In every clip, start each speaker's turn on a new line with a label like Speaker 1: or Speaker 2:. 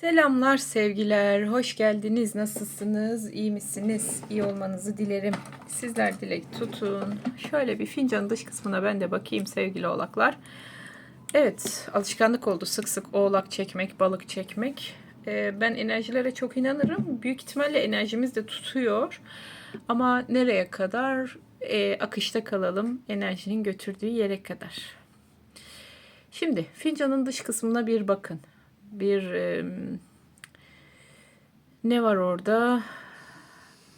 Speaker 1: Selamlar sevgiler, hoş geldiniz. Nasılsınız? İyi misiniz? İyi olmanızı dilerim. Sizler dilek tutun. Şöyle bir fincanın dış kısmına ben de bakayım sevgili oğlaklar. Evet, alışkanlık oldu sık sık oğlak çekmek, balık çekmek. Ee, ben enerjilere çok inanırım. Büyük ihtimalle enerjimiz de tutuyor. Ama nereye kadar? Ee, akışta kalalım. Enerjinin götürdüğü yere kadar. Şimdi fincanın dış kısmına bir bakın bir e, ne var orada?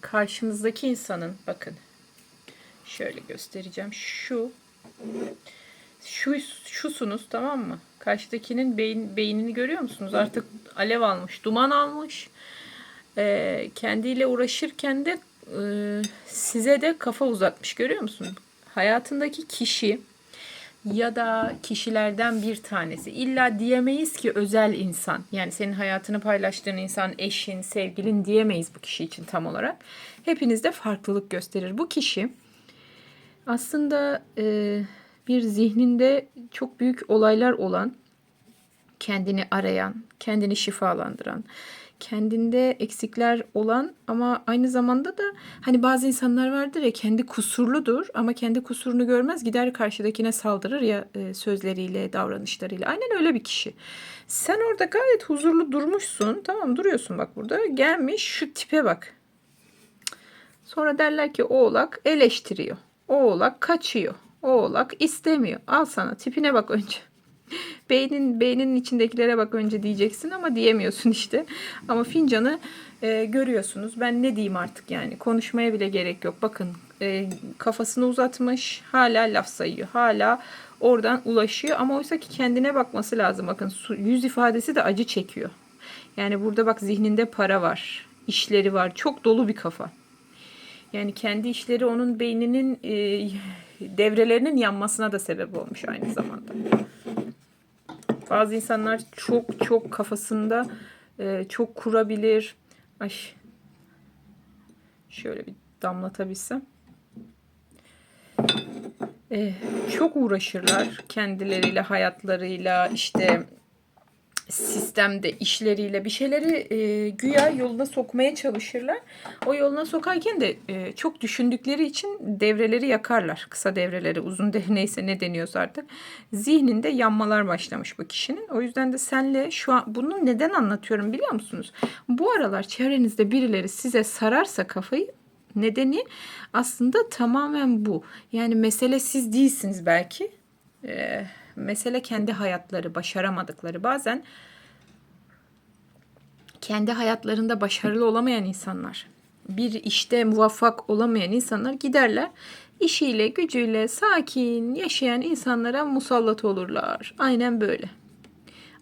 Speaker 1: Karşınızdaki insanın bakın. Şöyle göstereceğim. Şu şu şusunuz tamam mı? Karşıdakinin beyin, beynini görüyor musunuz? Artık alev almış, duman almış. E, kendiyle uğraşırken de e, size de kafa uzatmış görüyor musun? Hayatındaki kişi ya da kişilerden bir tanesi. İlla diyemeyiz ki özel insan. Yani senin hayatını paylaştığın insan, eşin, sevgilin diyemeyiz bu kişi için tam olarak. Hepinizde farklılık gösterir. Bu kişi aslında e, bir zihninde çok büyük olaylar olan, kendini arayan, kendini şifalandıran, kendinde eksikler olan ama aynı zamanda da hani bazı insanlar vardır ya kendi kusurludur ama kendi kusurunu görmez gider karşıdakine saldırır ya e, sözleriyle davranışlarıyla aynen öyle bir kişi. Sen orada gayet huzurlu durmuşsun tamam duruyorsun bak burada gelmiş şu tipe bak. Sonra derler ki oğlak eleştiriyor. Oğlak kaçıyor. Oğlak istemiyor. Al sana tipine bak önce. Beynin beyninin içindekilere bak önce diyeceksin ama diyemiyorsun işte. Ama fincanı e, görüyorsunuz. Ben ne diyeyim artık yani konuşmaya bile gerek yok. Bakın e, kafasını uzatmış, hala laf sayıyor. Hala oradan ulaşıyor ama oysa ki kendine bakması lazım. Bakın yüz ifadesi de acı çekiyor. Yani burada bak zihninde para var, işleri var. Çok dolu bir kafa. Yani kendi işleri onun beyninin e, devrelerinin yanmasına da sebep olmuş aynı zamanda. Bazı insanlar çok çok kafasında e, çok kurabilir. Ay. Şöyle bir damlatabilsem. E, çok uğraşırlar kendileriyle, hayatlarıyla, işte sistemde işleriyle bir şeyleri e, güya yoluna sokmaya çalışırlar. O yoluna sokarken de e, çok düşündükleri için devreleri yakarlar. Kısa devreleri, uzun devre neyse ne deniyorsa artık. Zihninde yanmalar başlamış bu kişinin. O yüzden de senle şu an bunu neden anlatıyorum biliyor musunuz? Bu aralar çevrenizde birileri size sararsa kafayı nedeni aslında tamamen bu. Yani mesele siz değilsiniz belki. Ee, mesele kendi hayatları, başaramadıkları. Bazen kendi hayatlarında başarılı olamayan insanlar, bir işte muvaffak olamayan insanlar giderler. işiyle, gücüyle sakin yaşayan insanlara musallat olurlar. Aynen böyle.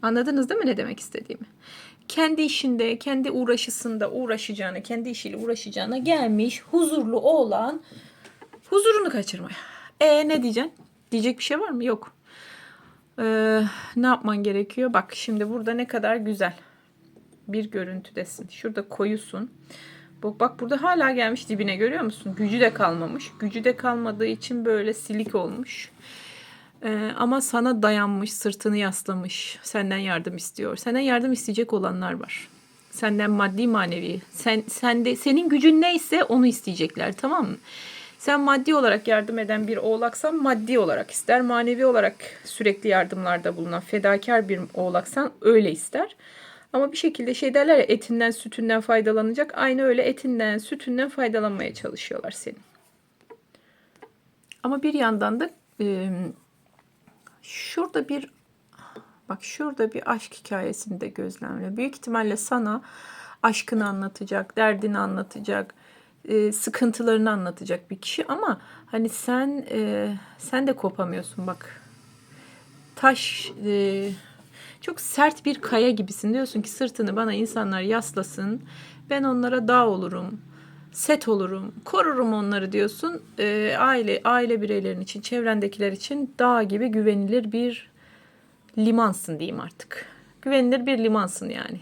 Speaker 1: Anladınız değil mi ne demek istediğimi? Kendi işinde, kendi uğraşısında uğraşacağına, kendi işiyle uğraşacağına gelmiş huzurlu oğlan huzurunu kaçırmaya. E ne diyeceksin? Diyecek bir şey var mı? Yok. Ee, ne yapman gerekiyor? Bak şimdi burada ne kadar güzel bir görüntüdesin. Şurada koyusun. Bak, bak burada hala gelmiş dibine görüyor musun? Gücü de kalmamış. Gücü de kalmadığı için böyle silik olmuş. Ee, ama sana dayanmış, sırtını yaslamış. Senden yardım istiyor. Senden yardım isteyecek olanlar var. Senden maddi manevi. Sen, sen de, senin gücün neyse onu isteyecekler tamam mı? Sen maddi olarak yardım eden bir oğlaksan maddi olarak ister. Manevi olarak sürekli yardımlarda bulunan fedakar bir oğlaksan öyle ister. Ama bir şekilde şey derler ya etinden sütünden faydalanacak. Aynı öyle etinden sütünden faydalanmaya çalışıyorlar senin. Ama bir yandan da e, şurada bir bak şurada bir aşk hikayesini de gözlemle. Büyük ihtimalle sana aşkını anlatacak, derdini anlatacak, sıkıntılarını anlatacak bir kişi ama hani sen sen de kopamıyorsun bak. Taş çok sert bir kaya gibisin. Diyorsun ki sırtını bana insanlar yaslasın. Ben onlara dağ olurum. Set olurum. Korurum onları diyorsun. E, aile aile bireylerin için, çevrendekiler için dağ gibi güvenilir bir limansın diyeyim artık. Güvenilir bir limansın yani.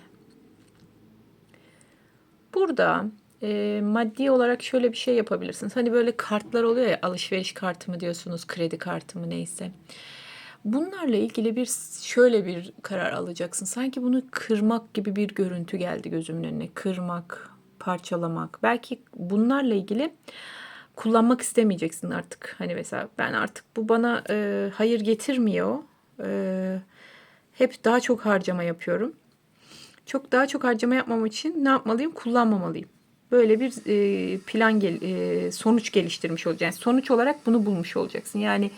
Speaker 1: Burada e, maddi olarak şöyle bir şey yapabilirsiniz. Hani böyle kartlar oluyor ya alışveriş kartı mı diyorsunuz, kredi kartı mı neyse. Bunlarla ilgili bir şöyle bir karar alacaksın. Sanki bunu kırmak gibi bir görüntü geldi gözümün önüne. Kırmak, parçalamak. Belki bunlarla ilgili kullanmak istemeyeceksin artık. Hani mesela ben artık bu bana e, hayır getirmiyor. E, hep daha çok harcama yapıyorum. Çok daha çok harcama yapmam için ne yapmalıyım? Kullanmamalıyım. Böyle bir e, plan gel, e, sonuç geliştirmiş olacaksın. Yani sonuç olarak bunu bulmuş olacaksın. Yani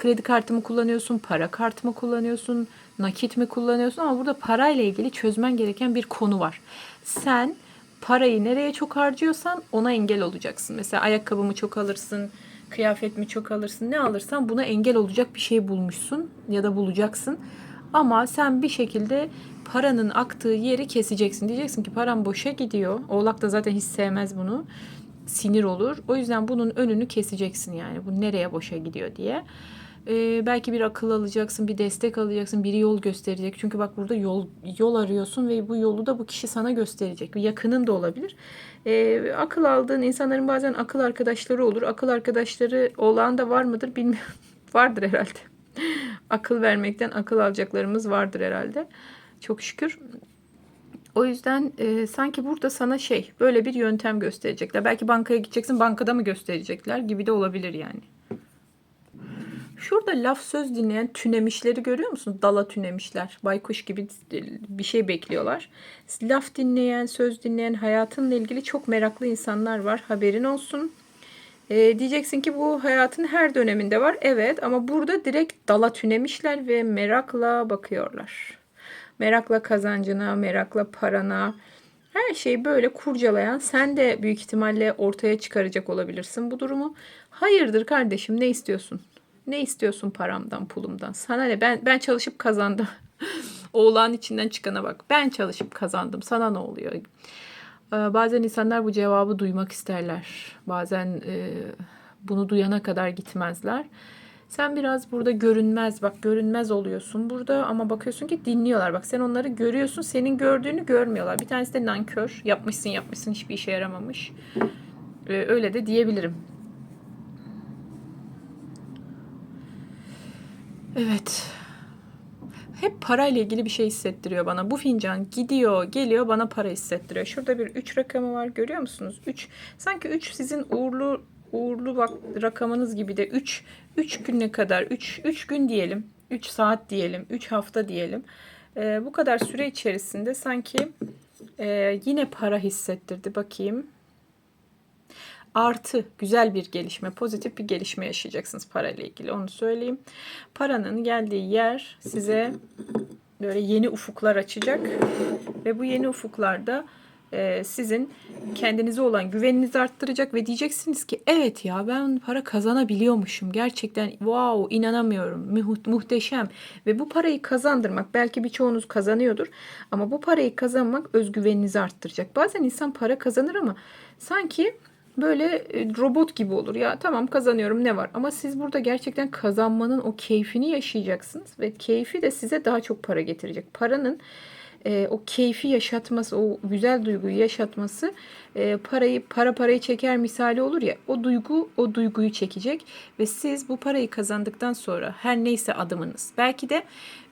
Speaker 1: kredi kartımı kullanıyorsun, para kartımı kullanıyorsun, nakit mi kullanıyorsun ama burada parayla ilgili çözmen gereken bir konu var. Sen parayı nereye çok harcıyorsan ona engel olacaksın. Mesela ayakkabımı çok alırsın, kıyafet mi çok alırsın, ne alırsan buna engel olacak bir şey bulmuşsun ya da bulacaksın. Ama sen bir şekilde paranın aktığı yeri keseceksin. Diyeceksin ki param boşa gidiyor. Oğlak da zaten hiç sevmez bunu. Sinir olur. O yüzden bunun önünü keseceksin yani. Bu nereye boşa gidiyor diye. Ee, belki bir akıl alacaksın, bir destek alacaksın, biri yol gösterecek. Çünkü bak burada yol yol arıyorsun ve bu yolu da bu kişi sana gösterecek. Yakının da olabilir. Ee, akıl aldığın insanların bazen akıl arkadaşları olur. Akıl arkadaşları olan da var mıdır bilmiyorum. Vardır herhalde. akıl vermekten akıl alacaklarımız vardır herhalde. Çok şükür. O yüzden e, sanki burada sana şey böyle bir yöntem gösterecekler. Belki bankaya gideceksin bankada mı gösterecekler gibi de olabilir yani. Şurada laf söz dinleyen tünemişleri görüyor musun? Dala tünemişler. Baykuş gibi bir şey bekliyorlar. Laf dinleyen, söz dinleyen, hayatınla ilgili çok meraklı insanlar var. Haberin olsun. Ee, diyeceksin ki bu hayatın her döneminde var. Evet ama burada direkt dala tünemişler ve merakla bakıyorlar. Merakla kazancına, merakla parana, her şeyi böyle kurcalayan sen de büyük ihtimalle ortaya çıkaracak olabilirsin bu durumu. Hayırdır kardeşim ne istiyorsun? Ne istiyorsun paramdan, pulumdan? Sana ne? Ben ben çalışıp kazandım. Oğlan içinden çıkana bak. Ben çalışıp kazandım. Sana ne oluyor? Ee, bazen insanlar bu cevabı duymak isterler. Bazen e, bunu duyana kadar gitmezler. Sen biraz burada görünmez bak görünmez oluyorsun burada ama bakıyorsun ki dinliyorlar. Bak sen onları görüyorsun senin gördüğünü görmüyorlar. Bir tanesi de nankör yapmışsın yapmışsın hiçbir işe yaramamış. Ee, öyle de diyebilirim. Evet. Hep parayla ilgili bir şey hissettiriyor bana. Bu fincan gidiyor, geliyor bana para hissettiriyor. Şurada bir 3 rakamı var görüyor musunuz? 3. Sanki 3 sizin uğurlu uğurlu bak rakamınız gibi de 3 3 güne kadar 3 3 gün diyelim. 3 saat diyelim, 3 hafta diyelim. Ee, bu kadar süre içerisinde sanki e, yine para hissettirdi. Bakayım artı güzel bir gelişme, pozitif bir gelişme yaşayacaksınız parayla ilgili. Onu söyleyeyim. Paranın geldiği yer size böyle yeni ufuklar açacak ve bu yeni ufuklarda e, sizin kendinize olan güveninizi arttıracak ve diyeceksiniz ki evet ya ben para kazanabiliyormuşum. Gerçekten wow inanamıyorum. Muh- muhteşem. Ve bu parayı kazandırmak belki birçoğunuz kazanıyordur ama bu parayı kazanmak özgüveninizi arttıracak. Bazen insan para kazanır ama sanki böyle e, robot gibi olur. Ya tamam kazanıyorum ne var? Ama siz burada gerçekten kazanmanın o keyfini yaşayacaksınız ve keyfi de size daha çok para getirecek. Paranın e, o keyfi yaşatması, o güzel duyguyu yaşatması e, parayı para parayı çeker misali olur ya. O duygu o duyguyu çekecek ve siz bu parayı kazandıktan sonra her neyse adımınız. Belki de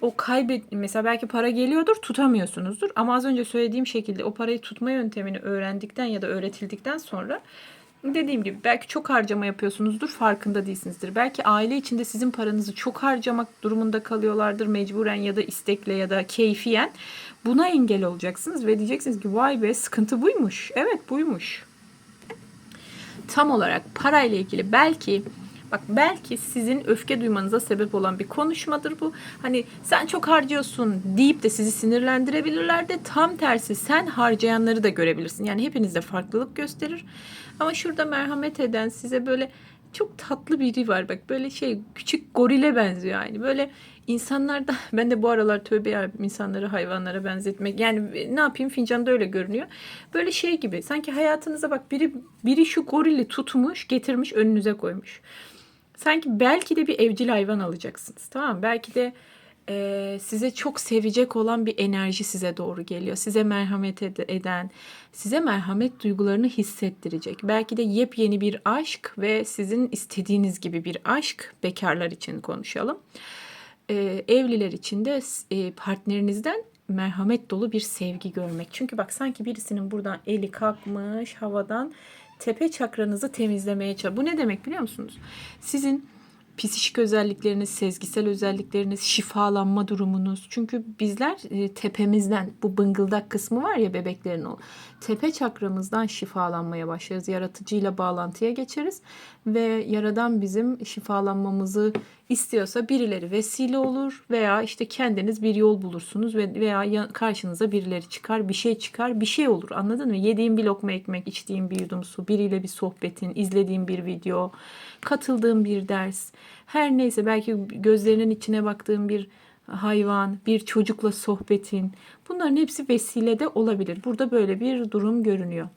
Speaker 1: o kaybet mesela belki para geliyordur tutamıyorsunuzdur ama az önce söylediğim şekilde o parayı tutma yöntemini öğrendikten ya da öğretildikten sonra Dediğim gibi belki çok harcama yapıyorsunuzdur farkında değilsinizdir. Belki aile içinde sizin paranızı çok harcamak durumunda kalıyorlardır mecburen ya da istekle ya da keyfiyen. Buna engel olacaksınız ve diyeceksiniz ki vay be sıkıntı buymuş. Evet buymuş. Tam olarak parayla ilgili belki Bak belki sizin öfke duymanıza sebep olan bir konuşmadır bu. Hani sen çok harcıyorsun deyip de sizi sinirlendirebilirler de tam tersi sen harcayanları da görebilirsin. Yani hepinizde farklılık gösterir. Ama şurada merhamet eden size böyle çok tatlı biri var bak böyle şey küçük gorile benziyor yani böyle insanlarda ben de bu aralar tövbe ya insanları hayvanlara benzetmek yani ne yapayım fincanda öyle görünüyor böyle şey gibi sanki hayatınıza bak biri biri şu gorili tutmuş getirmiş önünüze koymuş sanki belki de bir evcil hayvan alacaksınız tamam mı? belki de e, size çok sevecek olan bir enerji size doğru geliyor. Size merhamet eden, size merhamet duygularını hissettirecek. Belki de yepyeni bir aşk ve sizin istediğiniz gibi bir aşk bekarlar için konuşalım. e, evliler için de e, partnerinizden merhamet dolu bir sevgi görmek. Çünkü bak sanki birisinin buradan eli kalkmış havadan tepe çakranızı temizlemeye çalışıyor. Bu ne demek biliyor musunuz? Sizin psikik özellikleriniz, sezgisel özellikleriniz, şifalanma durumunuz. Çünkü bizler e, tepemizden bu bıngıldak kısmı var ya bebeklerin o tepe çakramızdan şifalanmaya başlarız. Yaratıcıyla bağlantıya geçeriz ve yaradan bizim şifalanmamızı istiyorsa birileri vesile olur veya işte kendiniz bir yol bulursunuz ve veya ya- karşınıza birileri çıkar, bir şey çıkar, bir şey olur. Anladın mı? Yediğin bir lokma ekmek, içtiğin bir yudum su, biriyle bir sohbetin, izlediğin bir video, katıldığın bir ders, her neyse belki gözlerinin içine baktığın bir hayvan, bir çocukla sohbetin. Bunların hepsi vesile de olabilir. Burada böyle bir durum görünüyor.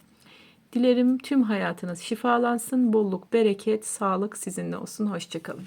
Speaker 1: Dilerim tüm hayatınız şifalansın, bolluk, bereket, sağlık sizinle olsun. Hoşçakalın.